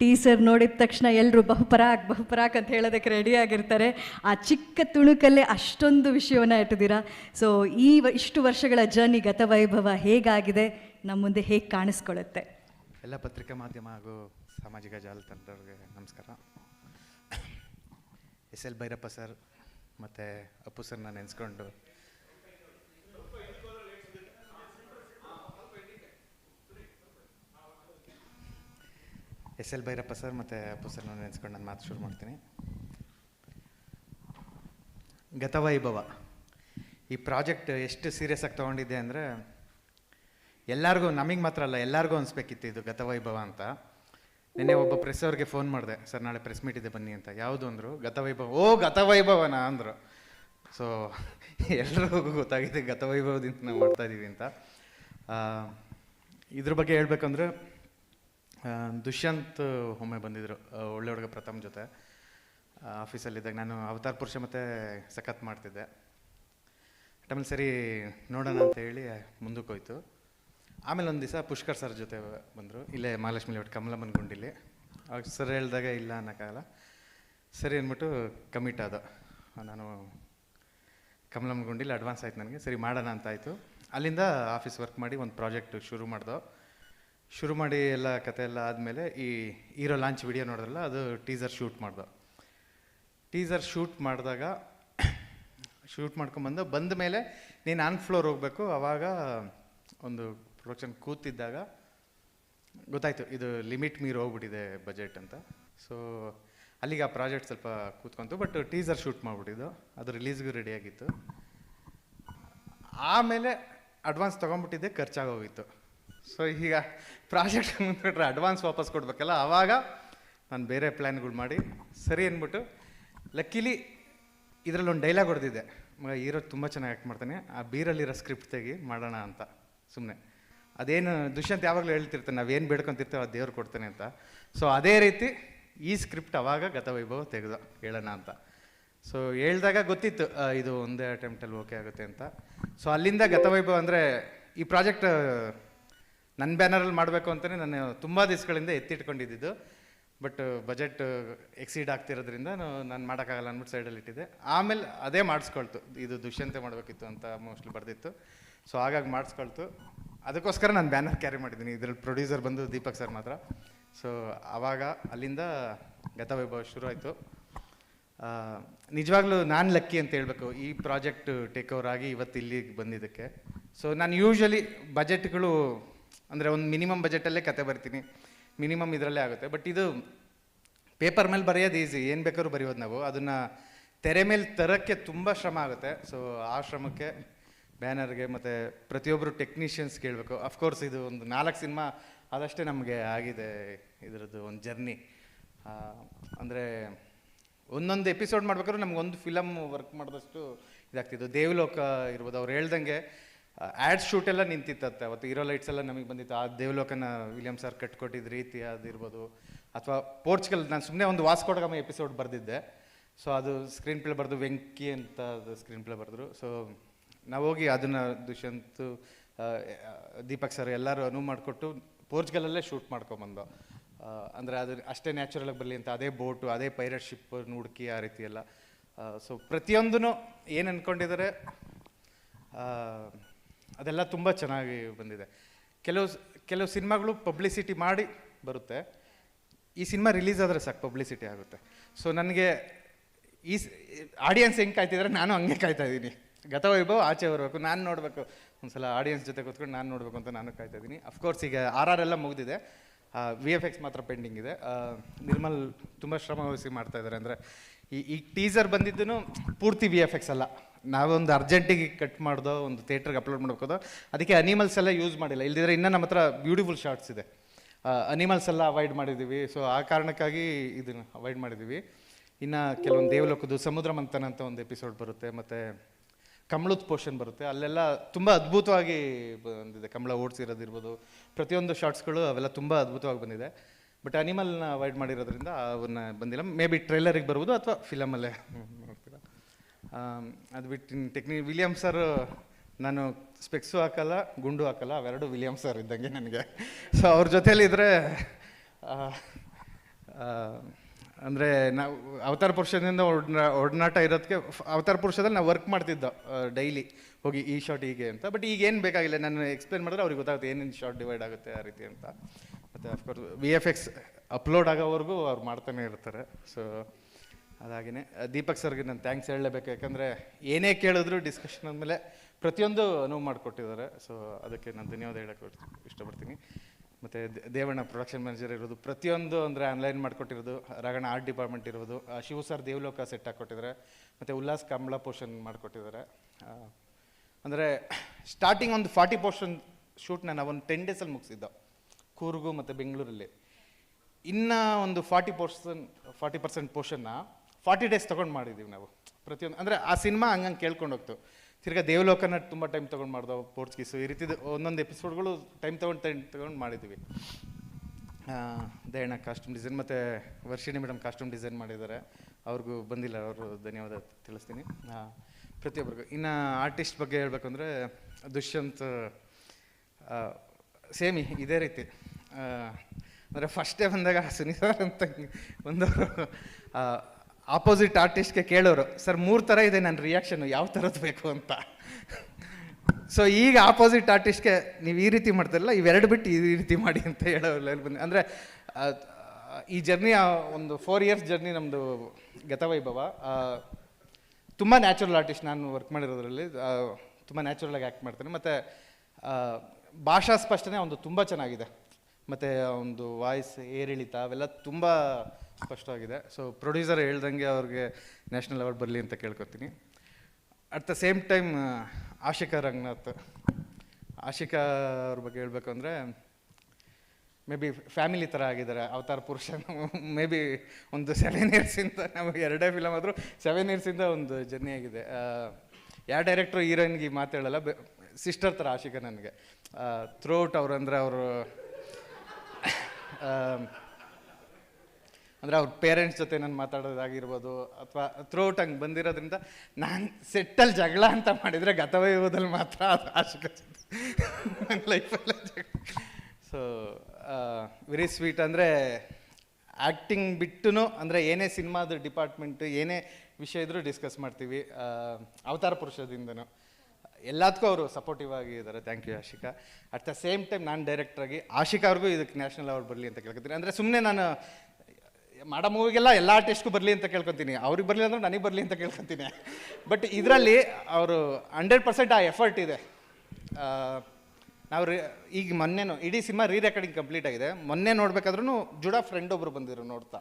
Teaser ನೋಡಿದ ತಕ್ಷಣ ಎಲ್ಲರೂ ಬಹುಪರಾಕ್ ಬಹುಪರಾಕ್ ಅಂತ ಹೇಳೋದಕ್ಕೆ ರೆಡಿ ಆಗಿರ್ತಾರೆ. ಆ ಚಿಕ್ಕ ತುಣುಕಲ್ಲೇ ಅಷ್ಟೊಂದು ವಿಷಯವನ್ನು ಇಟ್ಟಿದ್ದೀರಾ? ಸೊ ಈ ಇಷ್ಟು ವರ್ಷಗಳ ಜರ್ನಿ ಗತವೈಭವ ಹೇಗಾಗಿದೆ? ನಮ್ಮ ಮುಂದೆ ಹೇಗೆ ಕಾಣಿಸ್ಕೊಳ್ಳುತ್ತೆ? ಎಲ್ಲ ಪತ್ರಿಕಾ ಮಾಧ್ಯಮ ಹಾಗೂ ಸಾಮಾಜಿಕ ಜಾಲತಾಣದವ್ರಿಗೆ ನಮಸ್ಕಾರ. ಎಸ್ ಎಲ್ ಭೈರಪ್ಪ ಸರ್ ಮತ್ತು ಅಪ್ಪು ಸರ್ನ ನೆನೆಸ್ಕೊಂಡು ಎಸ್ ಎಲ್ ಭೈರಪ್ಪ ಸರ್ ಮತ್ತು ಅಪ್ಪು ಸರ್ನ ನೆನೆಸ್ಕೊಂಡು ನಾನು ಮಾತು ಶುರು ಮಾಡ್ತೀನಿ. ಗತವೈಭವ ಈ ಪ್ರಾಜೆಕ್ಟ್ ಎಷ್ಟು ಸೀರಿಯಸ್ ಆಗಿ ತೊಗೊಂಡಿದ್ದೆ ಅಂದರೆ ಎಲ್ಲರಿಗೂ ನಮಗೆ ಮಾತ್ರ ಅಲ್ಲ, ಎಲ್ಲರಿಗೂ ಅನಿಸ್ಬೇಕಿತ್ತು ಇದು ಗತವೈಭವ ಅಂತ. ನಿನ್ನೆ ಒಬ್ಬ ಪ್ರೆಸ್ ಅವ್ರಿಗೆ ಫೋನ್ ಮಾಡಿದೆ, ಸರ್, ನಾಳೆ ಪ್ರೆಸ್ ಮೀಟ್ ಇದೆ, ಬನ್ನಿ ಅಂತ. ಯಾವುದು ಅಂದರು ಗತವೈಭವ ಓ ಗತವೈಭವನ ಅಂದರು. ಸೊ ಎಲ್ರಿಗೂ ಗೊತ್ತಾಗಿದೆ ಗತವೈಭವದಿಂದ ನಾವು ಮಾಡ್ತಾ ಇದ್ದೀವಿ ಅಂತ. ಇದ್ರ ಬಗ್ಗೆ ಹೇಳ್ಬೇಕಂದ್ರೆ ದುಷ್ಯಂತ್ ಒಮ್ಮೆ ಬಂದಿದ್ದರು ಆ, ಒಳ್ಳೆ ಹುಡುಗ ಪ್ರಥಮ್ ಜೊತೆ. ಆಫೀಸಲ್ಲಿದ್ದಾಗ ನಾನು ಅವತಾರ್ ಪುರುಷ ಮತ್ತು ಸಖತ್ ಮಾಡ್ತಿದ್ದೆ. ಟೈಮಲ್ಲಿ ಸರಿ ನೋಡೋಣ ಅಂತ ಹೇಳಿ ಮುಂದಕ್ಕೆ ಹೋಯ್ತು ಆಮೇಲೆ ಒಂದು ದಿವಸ ಪುಷ್ಕರ್ ಸರ್ ಜೊತೆ ಬಂದರು. ಇಲ್ಲೇ ಮಹಾಲಕ್ಷ್ಮಿ ಲೇಔಟ್ ಕಮಲಮ್ಮನ ಗುಂಡಿಲಿ. ಅವಾಗ ಸರ್ ಹೇಳಿದಾಗ ಇಲ್ಲ ಅನ್ನೋಕ್ಕಾಗಲ್ಲ ಸರಿ ಅಂದ್ಬಿಟ್ಟು ಕಮಿಟ್ ಆದ. ನಾನು ಕಮಲಮ್ಮನ ಗುಂಡಿಲಿ ಅಡ್ವಾನ್ಸ್ ಆಯ್ತು ನನಗೆ. ಸರಿ ಮಾಡೋಣ ಅಂತ ಆಯಿತು. ಅಲ್ಲಿಂದ ಆಫೀಸ್ ವರ್ಕ್ ಮಾಡಿ ಒಂದು ಪ್ರಾಜೆಕ್ಟ್ ಶುರು ಮಾಡ್ದೋ. ಶುರು ಮಾಡಿ ಎಲ್ಲ ಕತೆ ಎಲ್ಲ ಆದಮೇಲೆ ಈ ಹೀರೋ ಲಾಂಚ್ ವಿಡಿಯೋ ನೋಡಿದ್ರಲ್ಲ, ಅದು ಟೀಸರ್ ಶೂಟ್ ಮಾಡ್ದೋ. ಟೀಸರ್ ಶೂಟ್ ಮಾಡಿದಾಗ, ಶೂಟ್ ಮಾಡ್ಕೊಂಬಂದು ಬಂದ ಮೇಲೆ ನೀನು ಆನ್ ಫ್ಲೋರ್ ಹೋಗಬೇಕು. ಆವಾಗ ಒಂದು ಪ್ರೊಡಕ್ಷನ್ ಕೂತಿದ್ದಾಗ ಗೊತ್ತಾಯಿತು, ಇದು ಲಿಮಿಟ್ ಮೀರಿ ಹೋಗ್ಬಿಟ್ಟಿದೆ ಬಜೆಟ್ ಅಂತ. ಸೊ ಅಲ್ಲಿಗೆ ಆ ಪ್ರಾಜೆಕ್ಟ್ ಸ್ವಲ್ಪ ಕೂತ್ಕೊಂತು, ಬಟ್ ಟೀಸರ್ ಶೂಟ್ ಮಾಡಿಬಿಟ್ಟಿದ್ದು. ಅದು ರಿಲೀಸ್ಗೂ ರೆಡಿಯಾಗಿತ್ತು ಆಮೇಲೆ ಅಡ್ವಾನ್ಸ್ ತೊಗೊಂಬಿಟ್ಟಿದ್ದೆ, ಖರ್ಚಾಗೋಗಿತ್ತು. ಸೊ ಈಗ ಪ್ರಾಜೆಕ್ಟ್ ಮುಂದ್ಬಿಟ್ರೆ ಅಡ್ವಾನ್ಸ್ ವಾಪಸ್ ಕೊಡ್ಬೇಕಲ್ಲ? ಆವಾಗ ನಾನು ಬೇರೆ ಪ್ಲ್ಯಾನ್ಗಳು ಮಾಡಿ, ಸರಿ ಅಂದ್ಬಿಟ್ಟು ಲಕ್ಕಿಲಿ ಇದರಲ್ಲಿ ಒಂದು ಡೈಲಾಗ್ ಹೊಡೆದಿದ್ದೆ ಮಗ ಹೀರೋ ತುಂಬ ಚೆನ್ನಾಗಿ ಆ್ಯಕ್ಟ್ ಮಾಡ್ತಾನೆ. ಆ ಬೀರಲ್ಲಿರೋ ಸ್ಕ್ರಿಪ್ಟ್ ತೆಗಿ, ಮಾಡೋಣ ಅಂತ. ಸುಮ್ಮನೆ ಅದೇನು, ದುಷ್ಯಂತ್ ಯಾವಾಗಲೂ ಹೇಳ್ತಿರ್ತಾನೆ, ನಾವೇನು ಬೇಡ್ಕೊಂತಿರ್ತೇವೆ ಅದು ದೇವ್ರು ಕೊಡ್ತಾನೆ ಅಂತ. ಸೊ ಅದೇ ರೀತಿ ಈ ಸ್ಕ್ರಿಪ್ಟ್ ಅವಾಗ ಗತವೈಭವ ತೆಗೆದು ಹೇಳೋಣ ಅಂತ. ಸೊ ಹೇಳಿದಾಗ ಗೊತ್ತಿತ್ತು ಇದು ಒಂದೇ ಅಟೆಂಪ್ಟಲ್ಲಿ ಓಕೆ ಆಗುತ್ತೆ ಅಂತ. ಸೊ ಅಲ್ಲಿಂದ ಗತವೈಭವ ಅಂದರೆ ಈ ಪ್ರಾಜೆಕ್ಟ್ ನನ್ನ ಬ್ಯಾನರಲ್ಲಿ ಮಾಡಬೇಕು ಅಂತಲೇ ನಾನು ತುಂಬ ದಿವಸಗಳಿಂದ ಎತ್ತಿಟ್ಕೊಂಡಿದ್ದು. ಬಟ್ ಬಜೆಟ್ ಎಕ್ಸೀಡ್ ಆಗ್ತಿರೋದ್ರಿಂದ ನಾನು ಮಾಡೋಕ್ಕಾಗಲ್ಲ ಅಂದ್ಬಿಟ್ಟು ಸೈಡಲ್ಲಿ ಇಟ್ಟಿದ್ದೆ. ಆಮೇಲೆ ಅದೇ ಮಾಡಿಸ್ಕೊಳ್ತು. ಇದು ದುಷ್ಯಂತೆ ಮಾಡಬೇಕಿತ್ತು ಅಂತ ಮೋಸ್ಟ್ಲಿ ಬರ್ದಿತ್ತು. ಸೊ ಹಾಗಾಗಿ ಮಾಡಿಸ್ಕೊಳ್ತು. ಅದಕ್ಕೋಸ್ಕರ ನಾನು ಬ್ಯಾನರ್ ಕ್ಯಾರಿ ಮಾಡಿದ್ದೀನಿ. ಇದ್ರಲ್ಲಿ ಪ್ರೊಡ್ಯೂಸರ್ ಬಂದು ದೀಪಕ್ ಸರ್ ಮಾತ್ರ. ಸೊ ಆವಾಗ ಅಲ್ಲಿಂದ ಗತವೈಭವ ಶುರು ಆಯಿತು. ನಿಜವಾಗ್ಲೂ ನಾನು ಲಕ್ಕಿ ಅಂತ ಹೇಳಬೇಕು. ಈ ಪ್ರಾಜೆಕ್ಟ್ ಟೇಕ್ ಓವರ್ ಆಗಿ ಇವತ್ತು ಇಲ್ಲಿಗೆ ಬಂದಿದ್ದಕ್ಕೆ. ಸೊ ನಾನು ಯೂಶ್ವಲಿ ಬಜೆಟ್ಗಳು ಅಂದರೆ ಒಂದು ಮಿನಿಮಮ್ ಬಜೆಟಲ್ಲೇ ಕತೆ ಬರ್ತೀನಿ. ಮಿನಿಮಮ್ ಇದರಲ್ಲೇ ಆಗುತ್ತೆ. ಬಟ್ ಇದು ಪೇಪರ್ ಮೇಲೆ ಬರೆಯೋದು ಈಸಿ ಏನು ಬೇಕಾದ್ರೂ ಬರೆಯೋದು ನಾವು. ಅದನ್ನು ತೆರೆ ಮೇಲೆ ತರೋಕ್ಕೆ ತುಂಬ ಶ್ರಮ ಆಗುತ್ತೆ. ಸೊ ಆ ಶ್ರಮಕ್ಕೆ ಬ್ಯಾನರ್ಗೆ ಮತ್ತು ಪ್ರತಿಯೊಬ್ಬರು ಟೆಕ್ನಿಷಿಯನ್ಸ್ ಕೇಳಬೇಕು. ಅಫ್ಕೋರ್ಸ್ ಇದು ಒಂದು ನಾಲ್ಕು ಸಿನಿಮಾ ಆದಷ್ಟೇ ನಮಗೆ ಆಗಿದೆ ಇದರದ್ದು ಒಂದು ಜರ್ನಿ ಅಂದರೆ ಒಂದೊಂದು ಎಪಿಸೋಡ್ ಮಾಡ್ಬೇಕಾದ್ರೂ ನಮ್ಗೆ ಒಂದು ಫಿಲಮ್ ವರ್ಕ್ ಮಾಡಿದಷ್ಟು ಇದಾಗ್ತಿದ್ದು ದೇವಲೋಕ ಇರ್ಬೋದು. ಅವ್ರು ಹೇಳ್ದಂಗೆ ಆ್ಯಡ್ ಶೂಟ್ ಎಲ್ಲ ನಿಂತಿತ್ತತ್ತೆ ಅವತ್ತು ಹೀರೋ ಲೈಟ್ಸ್ ಎಲ್ಲ ನಮಗೆ ಬಂದಿತ್ತು. ಆ ದೇವಲೋಕನ ವಿಲಿಯಂ ಸರ್ ಕಟ್ಕೊಟ್ಟಿದ್ದ ರೀತಿ ಅದಿರ್ಬೋದು. ಅಥವಾ ಪೋರ್ಚುಗಲ್ ನಾನು ಸುಮ್ಮನೆ ಒಂದು ವಾಸ್ಕೋಡಗಮ ಎಪಿಸೋಡ್ ಬರೆದಿದ್ದೆ. ಸೊ ಅದು ಸ್ಕ್ರೀನ್ ಪ್ಲೇ ಬರೆದು ವೆಂಕಿ ಅಂತ ಅದು ಸ್ಕ್ರೀನ್ ಪ್ಲೇ ಬರೆದ್ರು. ಸೊ ನಾವು ಹೋಗಿ ಅದನ್ನು ದುಷ್ಯಂತ್ ದೀಪಕ್ ಸರ್ ಎಲ್ಲರೂ ಅನುವು ಮಾಡಿಕೊಟ್ಟು ಪೋರ್ಚುಗಲಲ್ಲೇ ಶೂಟ್ ಮಾಡ್ಕೊಂಬಂದು. ಅಂದರೆ ಅದು ಅಷ್ಟೇ ನ್ಯಾಚುರಲಾಗಿ ಬರಲಿ ಅಂತ ಅದೇ ಬೋಟು ಅದೇ ಪೈರಟ್ ಶಿಪ್ ನುಡುಕಿ ಆ ರೀತಿ ಎಲ್ಲ. ಸೊ ಪ್ರತಿಯೊಂದೂ ಏನು ಅಂದ್ಕೊಂಡಿದ್ದಾರೆ ಅದೆಲ್ಲ ತುಂಬ ಚೆನ್ನಾಗಿ ಬಂದಿದೆ. ಕೆಲವು ಕೆಲವು ಸಿನಿಮಾಗಳು ಪಬ್ಲಿಸಿಟಿ ಮಾಡಿ ಬರುತ್ತೆ. ಈ ಸಿನಿಮಾ ರಿಲೀಸ್ ಆದರೆ ಸಾಕು, ಪಬ್ಲಿಸಿಟಿ ಆಗುತ್ತೆ. ಸೊ ನನಗೆ ಈ ಆಡಿಯನ್ಸ್ ಹೆಂಗೆ ಕಾಯ್ತಿದ್ರೆ, ನಾನು ಹಂಗೆ ಕಾಯ್ತಾ ಇದ್ದೀನಿ. ಗತವೈಭವ ಆಚೆ ಬರಬೇಕು, ನಾನು ನೋಡಬೇಕು. ಒಂದ್ಸಲ ಆಡಿಯನ್ಸ್ ಜೊತೆ ಕೂತ್ಕೊಂಡು ನಾನು ನೋಡಬೇಕು ಅಂತ ನಾನು ಕಾಯ್ತಾ ಇದ್ದೀನಿ. ಅಫ್ಕೋರ್ಸ್ ಈಗ ಆರ್ ಆರ್ ಎಲ್ಲ ಮುಗಿದಿದೆ. ವಿ ಎಫ್ ಎಕ್ಸ್ ಮಾತ್ರ ಪೆಂಡಿಂಗ್ ಇದೆ. ನಿರ್ಮಲ್ ತುಂಬ ಶ್ರಮವಹಿಸಿ ಮಾಡ್ತಾ ಇದ್ದಾರೆ. ಅಂದರೆ ಈ ಈ ಟೀಸರ್ ಬಂದಿದ್ದು ಪೂರ್ತಿ ವಿ ಎಫ್ ಎಕ್ಸ್ ಅಲ್ಲ. ನಾವೊಂದು ಅರ್ಜೆಂಟಿಗೆ ಕಟ್ ಮಾಡ್ದೋ, ಒಂದು ಥಿಯೇಟ್ರಿಗೆ ಅಪ್ಲೋಡ್ ಮಾಡ್ಬೇಕು ಅದಕ್ಕೆ ಅನಿಮಲ್ಸ್ ಎಲ್ಲ ಯೂಸ್ ಮಾಡಿಲ್ಲ. ಇಲ್ಲದಿದ್ರೆ ಇನ್ನೂ ನಮ್ಮ ಹತ್ರ ಬ್ಯೂಟಿಫುಲ್ ಶಾರ್ಟ್ಸ್ ಇದೆ. ಅನಿಮಲ್ಸ್ ಎಲ್ಲ ಅವಾಯ್ಡ್ ಮಾಡಿದ್ದೀವಿ. ಸೊ ಆ ಕಾರಣಕ್ಕಾಗಿ ಇದನ್ನು ಅವಾಯ್ಡ್ ಮಾಡಿದ್ದೀವಿ. ಇನ್ನು ಕೆಲವೊಂದು ದೇವಲೋಕದ್ದು ಸಮುದ್ರ ಮಂಥನ ಅಂತ ಒಂದು ಎಪಿಸೋಡ್ ಬರುತ್ತೆ. ಮತ್ತು ಕಮಲದ ಪೋರ್ಷನ್ ಬರುತ್ತೆ. ಅಲ್ಲೆಲ್ಲ ತುಂಬ ಅದ್ಭುತವಾಗಿ ಬಂದಿದೆ. ಕಮಲ ಓಡಿಸಿರೋದಿರ್ಬೋದು ಪ್ರತಿಯೊಂದು ಶಾರ್ಟ್ಸ್ಗಳು ಅವೆಲ್ಲ ತುಂಬ ಅದ್ಭುತವಾಗಿ ಬಂದಿದೆ. ಬಟ್ ಅನಿಮಲ್ನ ಅವಾಯ್ಡ್ ಮಾಡಿರೋದ್ರಿಂದ ಅವನ್ನ ಬಂದಿಲ್ಲ. ಮೇ ಬಿ ಟ್ರೈಲರಿಗೆ ಬರ್ಬೋದು ಅಥವಾ ಫಿಲಮಲ್ಲೇ ಅದು ಬಿಟ್ಟು ಟೆಕ್ನಿ ವಿಲಿಯಮ್ ಸರ್ ನಾನು ಸ್ಪೆಕ್ಸು ಹಾಕಲ್ಲ, ಗುಂಡು ಹಾಕಲ್ಲ, ಅವೆರಡು ವಿಲಿಯಮ್ ಸರ್ ಇದ್ದಂಗೆ ನನಗೆ. ಸೊ ಅವ್ರ ಜೊತೇಲಿದ್ರೆ ಅಂದರೆ ನಾವು ಅವತಾರ ಪುರುಷದಿಂದ ಒಡನಾ, ಒಡನಾಟ ಇರೋದಕ್ಕೆ ಅವತಾರ ಪುರುಷದಲ್ಲಿ ನಾವು ವರ್ಕ್ ಮಾಡ್ತಿದ್ದೋ ಡೈಲಿ ಹೋಗಿ ಈ ಶಾರ್ಟ್ ಹೀಗೆ ಅಂತ. ಬಟ್ ಈಗ ಏನು ಬೇಕಾಗಿಲ್ಲ, ನಾನು ಎಕ್ಸ್ಪ್ಲೇನ್ ಮಾಡಿದ್ರೆ ಅವ್ರಿಗೆ ಗೊತ್ತಾಗುತ್ತೆ ಏನೇನು ಶಾರ್ಟ್ ಡಿವೈಡ್ ಆಗುತ್ತೆ ಆ ರೀತಿ ಅಂತ. ಮತ್ತು of course V F X upload ಆಗೋವರೆಗೂ ಅವ್ರು ಮಾಡ್ತಾನೆ ಇರ್ತಾರೆ. ಸೊ ಅದಾಗಿನೇ. ದೀಪಕ್ ಸರ್ಗೆ ನಾನು ಥ್ಯಾಂಕ್ಸ್ ಹೇಳಲೇಬೇಕು. ಯಾಕಂದರೆ ಏನೇ ಕೇಳಿದ್ರು ಡಿಸ್ಕಷನ್ ಆದಮೇಲೆ ಪ್ರತಿಯೊಂದು ಅನುವು ಮಾಡಿಕೊಟ್ಟಿದ್ದಾರೆ. ಸೊ ಅದಕ್ಕೆ ನಾನು ಧನ್ಯವಾದ ಹೇಳಕ್ಕೆ ಇಷ್ಟಪಡ್ತೀನಿ. ಮತ್ತು ದೇವಣ್ಣ ಪ್ರೊಡಕ್ಷನ್ ಮ್ಯಾನೇಜರ್ ಇರೋದು ಪ್ರತಿಯೊಂದು ಅಂದರೆ ಆನ್ಲೈನ್ ಮಾಡಿಕೊಟ್ಟಿರೋದು ರಾಗಣ ಆರ್ಟ್ ಡಿಪಾರ್ಟ್ಮೆಂಟ್ ಇರೋದು ಶಿವ ಸರ್ ದೇವಲೋಕ ಸೆಟ್ ಹಾಕ್ಕೊಟ್ಟಿದ್ದಾರೆ ಮತ್ತು ಉಲ್ಲಾಸ್ ಕಂಬಳ ಪೋರ್ಷನ್ ಮಾಡಿಕೊಟ್ಟಿದ್ದಾರೆ. ಅಂದರೆ ಸ್ಟಾರ್ಟಿಂಗ್ ಒಂದು ಫಾರ್ಟಿ ಪೋರ್ಷನ್ ಶೂಟ್ನ ನಾವು ಒಂದು ಟೆನ್ ಡೇಸಲ್ಲಿ ಮುಗಿಸಿದ್ದೋ. ಕೂರ್ಗು ಮತ್ತು ಬೆಂಗಳೂರಲ್ಲಿ. ಇನ್ನು ಒಂದು ಫಾರ್ಟಿ ಪರ್ಸೆಂಟ್ ಫಾರ್ಟಿ ಪರ್ಸೆಂಟ್ ಪೋರ್ಷನ್ನ ಫಾರ್ಟಿ ಡೇಸ್ ತೊಗೊಂಡು ಮಾಡಿದ್ದೀವಿ ನಾವು. ಪ್ರತಿಯೊಂದು ಅಂದರೆ ಆ ಸಿನಿಮಾ ಹಂಗಂಗೆ ಕೇಳ್ಕೊಂಡು ಹೋಗ್ತು. ತಿರ್ಗಾ ದೇವಲೋಕನ ತುಂಬ ಟೈಮ್ ತೊಗೊಂಡು ಮಾಡ್ದೋ ಪೋರ್ಚುಗೀಸು. ಈ ರೀತಿದು ಒಂದೊಂದು ಎಪಿಸೋಡ್ಗಳು ಟೈಮ್ ತೊಗೊಂಡು ತೊಗೊಂಡು ಮಾಡಿದ್ದೀವಿ ದಯಣ್ಣ ಕಾಸ್ಟ್ಯೂಮ್ ಡಿಸೈನ್ ಮತ್ತು ವರ್ಷಿಣಿ ಮೇಡಮ್ ಕಾಸ್ಟ್ಯೂಮ್ ಡಿಸೈನ್ ಮಾಡಿದ್ದಾರೆ ಅವ್ರಿಗೂ ಬಂದಿಲ್ಲ, ಅವರು ಧನ್ಯವಾದ ತಿಳಿಸ್ತೀನಿ. ಪ್ರತಿಯೊಬ್ಬರಿಗೂ ಇನ್ನು ಆರ್ಟಿಸ್ಟ್ ಬಗ್ಗೆ ಹೇಳ್ಬೇಕಂದ್ರೆ ದುಷ್ಯಂತ್ ಸೇಮಿ, ಇದೇ ರೀತಿ. ಅಂದರೆ ಫಸ್ಟೇ ಬಂದಾಗ ಸುನೀತಾರ್ ಅಂತ ಬಂದವರು ಆಪೋಸಿಟ್ ಆರ್ಟಿಸ್ಟ್ಗೆ ಕೇಳೋರು, ಸರ್, ಮೂರು ಥರ ಇದೆ ನನ್ನ ರಿಯಾಕ್ಷನ್ ಯಾವ ಥರದ್ದು ಬೇಕು ಅಂತ? ಸೊ ಈಗ ಆಪೋಸಿಟ್ ಆರ್ಟಿಸ್ಟ್ಗೆ ನೀವು ಈ ರೀತಿ ಮಾಡ್ತಿರಲ್ಲ ಇವೆರಡು ಬಿಟ್ಟು ಈ ರೀತಿ ಮಾಡಿ ಅಂತ ಹೇಳೋ ಬಂದು. ಅಂದರೆ ಈ ಜರ್ನಿ ಒಂದು ಫೋರ್ ಇಯರ್ಸ್ ಜರ್ನಿ ನಮ್ಮದು ಗತವೈಭವ. ತುಂಬ ನ್ಯಾಚುರಲ್ ಆರ್ಟಿಸ್ಟ್ ನಾನು ವರ್ಕ್ ಮಾಡಿರೋದ್ರಲ್ಲಿ. ತುಂಬ ನ್ಯಾಚುರಲಾಗಿ ಆ್ಯಕ್ಟ್ ಮಾಡ್ತೇನೆ. ಮತ್ತು ಭಾಷಾ ಸ್ಪಷ್ಟನೆ ಒಂದು ತುಂಬ ಚೆನ್ನಾಗಿದೆ. ಮತ್ತು ಒಂದು ವಾಯ್ಸ್ ಏರಿಳಿತ ಅವೆಲ್ಲ ತುಂಬ ಸ್ಪಷ್ಟವಾಗಿದೆ. ಸೊ ಪ್ರೊಡ್ಯೂಸರ್ ಹೇಳ್ದಂಗೆ ಅವ್ರಿಗೆ ನ್ಯಾಷನಲ್ ಅವಾರ್ಡ್ ಬರಲಿ ಅಂತ ಕೇಳ್ಕೊತೀನಿ. At the same time Ashika Ranganath. Ashika ಅವ್ರ ಬಗ್ಗೆ ಹೇಳಬೇಕು ಅಂದರೆ ಮೇ ಬಿ ಫ್ಯಾಮಿಲಿ ಥರ ಆಗಿದ್ದಾರೆ. ಅವತಾರ ಪುರುಷ ಮೇ ಬಿ ಒಂದು ಸೆವೆನ್ ಇಯರ್ಸಿಂದ ನಮಗೆ ಎರಡೇ ಫಿಲಮ್ ಆದರೂ ಸೆವೆನ್ ಇಯರ್ಸಿಂದ ಒಂದು ಜರ್ನಿ ಆಗಿದೆ. ಯಾವ ಡೈರೆಕ್ಟ್ರು ಹೀರೋಯಿನ್ಗೆ ಮಾತಾಡಲ್ಲ ಸಿಸ್ಟರ್ ಥರ ಆಶಿಕಾ ನನಗೆ. ಥ್ರೋಟ್ ಅವ್ರು ಅಂದರೆ ಅವರು ಅಂದರೆ ಅವ್ರ ಪೇರೆಂಟ್ಸ್ ಜೊತೆ ನಾನು ಮಾತಾಡೋದಾಗಿರ್ಬೋದು ಅಥವಾ ಥ್ರೋಟ್ ಹಂಗೆ ಬಂದಿರೋದ್ರಿಂದ ನಾನು ಸೆಟ್ಟಲ್ಲಿ ಜಗಳ ಅಂತ ಮಾಡಿದರೆ ಗತವೈಭವದಲ್ಲಿ ಮಾತ್ರ ಅದು ಆಶಕ ನನ್ನ ಲೈಫಲ್ಲ ಸೊ ವೆರಿ ಸ್ವೀಟ್ ಅಂದರೆ ಆ್ಯಕ್ಟಿಂಗ್ ಬಿಟ್ಟು ಅಂದರೆ ಏನೇ ಸಿನಿಮಾದ ಡಿಪಾರ್ಟ್ಮೆಂಟು ಏನೇ ವಿಷಯ ಇದ್ದರೂ ಡಿಸ್ಕಸ್ ಮಾಡ್ತೀವಿ. ಅವತಾರ ಪುರುಷದಿಂದನೂ. ಎಲ್ಲದಕ್ಕೂ ಅವರು ಸಪೋರ್ಟಿವ್ ಆಗಿದ್ದಾರೆ thank you Ashika. At the same time ನಾನು ಡೈರೆಕ್ಟ್ರಾಗಿ ಆಶಿಕಾ ಅವ್ರಿಗೂ ಇದಕ್ಕೆ ನ್ಯಾಷನಲ್ ಅವಾರ್ಡ್ ಬರಲಿ ಅಂತ ಕೇಳ್ಕೊತೀನಿ. ಅಂದರೆ ಸುಮ್ಮನೆ ನಾನು ಮಾಡೋ ಮೂವಿಗೆಲ್ಲ ಎಲ್ಲ ಆರ್ಟಿಸ್ಟ್ಗೂ ಬರಲಿ ಅಂತ ಕೇಳ್ಕೊತೀನಿ. ಅವ್ರಿಗೆ ಬರಲಿ ಅಂದ್ರೆ ನನಗೆ ಬರಲಿ ಅಂತ ಕೇಳ್ಕೊತೀನಿ. ಬಟ್ ಇದರಲ್ಲಿ ಅವರು ಹಂಡ್ರೆಡ್ ಪರ್ಸೆಂಟ್ ಆ ಎಫರ್ಟ್ ಇದೆ. ನಾವು ರೀ ಈಗ ಮೊನ್ನೆನೂ ಇಡೀ ಸಿನಿಮಾ ರೀ ರೆಕಾರ್ಡಿಂಗ್ ಕಂಪ್ಲೀಟ್ ಆಗಿದೆ. ಮೊನ್ನೆ ನೋಡ್ಬೇಕಾದ್ರೂ ಜುಡ ಫ್ರೆಂಡ್ ಒಬ್ರು ಬಂದಿದ್ರು ನೋಡ್ತಾ.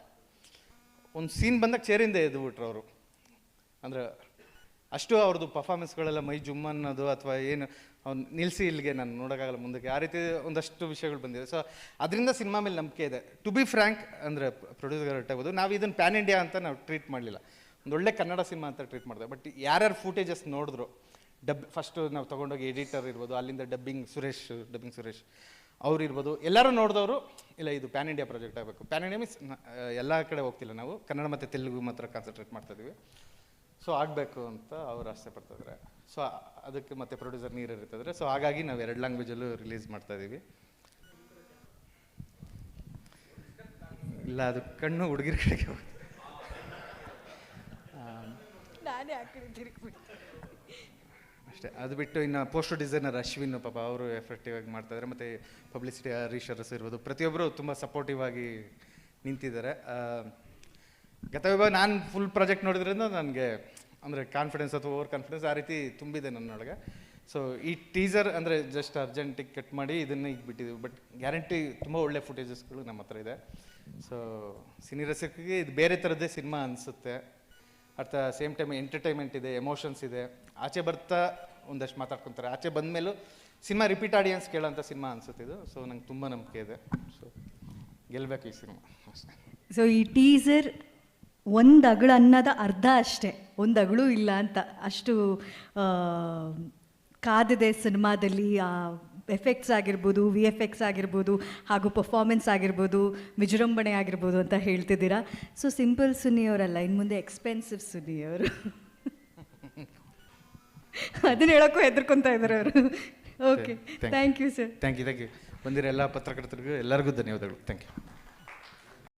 ಒಂದು ಸೀನ್ ಬಂದಾಗ ಚೇರಿಂದ ಎದ್ಬಿಟ್ರು ಅವರು. ಅಂದರೆ ಅಷ್ಟು ಅವ್ರದ್ದು ಪರ್ಫಾರ್ಮೆನ್ಸ್ಗಳೆಲ್ಲ ಮೈ ಜುಮ್ ಅನ್ನೋದು ಅಥವಾ ಏನು, ಅವ್ನು ನಿಲ್ಲಿಸಿ ಇಲ್ಲಿಗೆ ನಾನು ನೋಡೋಕ್ಕಾಗಲ್ಲ ಮುಂದಕ್ಕೆ. ಆ ರೀತಿ ಒಂದಷ್ಟು ವಿಷಯಗಳು ಬಂದಿದೆ ಸೊ ಅದರಿಂದ ಸಿನಿಮಾ ಮೇಲೆ ನಂಬಿಕೆ ಇದೆ. ಟು ಬಿ ಫ್ರ್ಯಾಂಕ್ ಅಂದರೆ ಪ್ರೊಡ್ಯೂಸರ್ ಆಗ್ಬೋದು ನಾವು ಇದನ್ನು ಪ್ಯಾನ್ ಇಂಡಿಯಾ ಅಂತ ನಾವು ಟ್ರೀಟ್ ಮಾಡಲಿಲ್ಲ. ಒಂದು ಒಳ್ಳೆ ಕನ್ನಡ ಸಿನಿಮಾ ಅಂತ ಟ್ರೀಟ್ ಮಾಡಿದೆ. ಬಟ್ ಯಾರ್ಯಾರು ಫೂಟೇಜಸ್ ನೋಡಿದ್ರು ಡಬ್ ಫಸ್ಟು ನಾವು ತೊಗೊಂಡೋಗಿ ಎಡಿಟರ್ ಇರ್ಬೋದು, ಅಲ್ಲಿಂದ ಡಬ್ಬಿಂಗ್ ಸುರೇಶ್ ಡಬ್ಬಿಂಗ್ ಸುರೇಶ್ ಅವ್ರು ಇರ್ಬೋದು. ಎಲ್ಲರೂ ನೋಡಿದವರು, ಇಲ್ಲ ಇದು ಪ್ಯಾನ್ ಇಂಡಿಯಾ ಪ್ರಾಜೆಕ್ಟ್ ಆಗಬೇಕು. ಪ್ಯಾನ್ ಇಂಡಿಯಾ ಮೀನ್ಸ್ ಎಲ್ಲ ಕಡೆ ಹೋಗ್ತಿಲ್ಲ ನಾವು. ಕನ್ನಡ ಮತ್ತು ತೆಲುಗು ಮಾತ್ರ ಕಾನ್ಸಂಟ್ರೇಟ್ ಮಾಡ್ತಾ ಇದೀವಿ. ಸೊ ಆಗಬೇಕು ಅಂತ ಅವ್ರು ಆಸೆ ಪಡ್ತಿದ್ದಾರೆ ಸೊ ಅದಕ್ಕೆ ಮತ್ತೆ ಪ್ರೊಡ್ಯೂಸರ್ ನೀರು ಇರ್ತಿದ್ರೆ ಸೊ ಹಾಗಾಗಿ ನಾವು ಎರಡು ಲ್ಯಾಂಗ್ವೇಜಲ್ಲೂ ರಿಲೀಸ್ ಮಾಡ್ತಾ ಇದ್ದೀವಿ ಇಲ್ಲ ಅದು ಕಣ್ಣು ಹುಡುಗಿರ ಕಡೆಗೆ ಹೋಗುತ್ತೆ. ಅಷ್ಟೇ. ಅದು ಬಿಟ್ಟು ಇನ್ನು ಪೋಸ್ಟರ್ ಡಿಸೈನರ್ ಅಶ್ವಿನ್ ಪಾಪ ಅವರು ಎಫೆಕ್ಟಿವ್ ಆಗಿ ಮಾಡ್ತಾ ಇದ್ದಾರೆ ಮತ್ತು ಪಬ್ಲಿಸಿಟಿ ಹರೀಶ್ ಅರಸ್ ಇರ್ಬೋದು. ಪ್ರತಿಯೊಬ್ಬರು ತುಂಬ ಸಪೋರ್ಟಿವ್ ಆಗಿ ನಿಂತಿದ್ದಾರೆ ಗತವಿಭಾಗ ನಾನು ಫುಲ್ ಪ್ರಾಜೆಕ್ಟ್ ನೋಡಿದ್ರಿಂದ ನನಗೆ ಅಂದರೆ ಕಾನ್ಫಿಡೆನ್ಸ್ ಅಥವಾ ಓವರ್ ಕಾನ್ಫಿಡೆನ್ಸ್ ಆ ರೀತಿ ತುಂಬಿದೆ ನನ್ನೊಳಗೆ. ಸೊ ಈ ಟೀಸರ್ ಅಂದರೆ ಜಸ್ಟ್ ಅರ್ಜೆಂಟಿಗೆ ಕಟ್ ಮಾಡಿ ಇದನ್ನು ಈಗ ಬಿಟ್ಟಿದ್ದೀವಿ ಬಟ್ ಗ್ಯಾರಂಟಿ ತುಂಬ ಒಳ್ಳೆ ಫುಟೇಜಸ್ಗಳು ನಮ್ಮ ಹತ್ರ ಇದೆ. ಸೊ ಸಿನಿ ರಸಿಕರಿಗೆ ಇದು ಬೇರೆ ಥರದ್ದೇ ಸಿನಿಮಾ ಅನಿಸುತ್ತೆ. ದ ಸೇಮ್ ಟೈಮ್ ಎಂಟರ್ಟೈನ್ಮೆಂಟ್ ಇದೆ ಎಮೋಷನ್ಸ್ ಇದೆ. ಆಚೆ ಬರ್ತಾ ಒಂದಷ್ಟು ಮಾತಾಡ್ಕೊತಾರೆ. ಆಚೆ ಬಂದಮೇಲೂ ಸಿನಿಮಾ ರಿಪೀಟ್ ಆಡಿಯನ್ಸ್ ಕೇಳೋಂಥ ಸಿನಿಮಾ ಅನಿಸುತ್ತೆ ಇದು. ಸೊ ನಂಗೆ ತುಂಬ ನಂಬಿಕೆ ಇದೆ. ಸೊ ಗೆಲ್ಲಬೇಕು ಈ ಸಿನಿಮಾ. ಸೊ ಈ ಟೀಸರ್ ಒಂದು ಅಗಳು ಅನ್ನೋದ ಅರ್ಧ ಅಷ್ಟೇ. ಒಂದು ಅಗಳು ಇಲ್ಲ ಅಂತ. ಅಷ್ಟು ಕಾದಿದೆ ಸಿನಿಮಾದಲ್ಲಿ ಆ ಎಫೆಕ್ಟ್ಸ್ ಆಗಿರ್ಬೋದು ವಿ ಎಫ್ ಎಕ್ಸ್ ಆಗಿರ್ಬೋದು ಹಾಗೂ ಪರ್ಫಾರ್ಮೆನ್ಸ್ ಆಗಿರ್ಬೋದು ವಿಜೃಂಭಣೆ ಆಗಿರ್ಬೋದು ಅಂತ ಹೇಳ್ತಿದ್ದೀರಾ? ಸೊ ಸಿಂಪಲ್ ಸುನಿ ಅವರಲ್ಲ ಇನ್ನು ಮುಂದೆ ಎಕ್ಸ್ಪೆನ್ಸಿವ್ ಸುನಿ ಅವರು ಅದನ್ನ ಹೇಳೋಕ್ಕೂ ಹೆದರ್ಕೊತಾ ಇದ್ದಾರೆ ಅವರು. Okay thank you sir thank you thank you ಬಂದಿರೋ ಎಲ್ಲ ಪತ್ರಕರ್ತರಿಗೂ ಎಲ್ಲರಿಗೂ ಧನ್ಯವಾದಗಳು. Thank you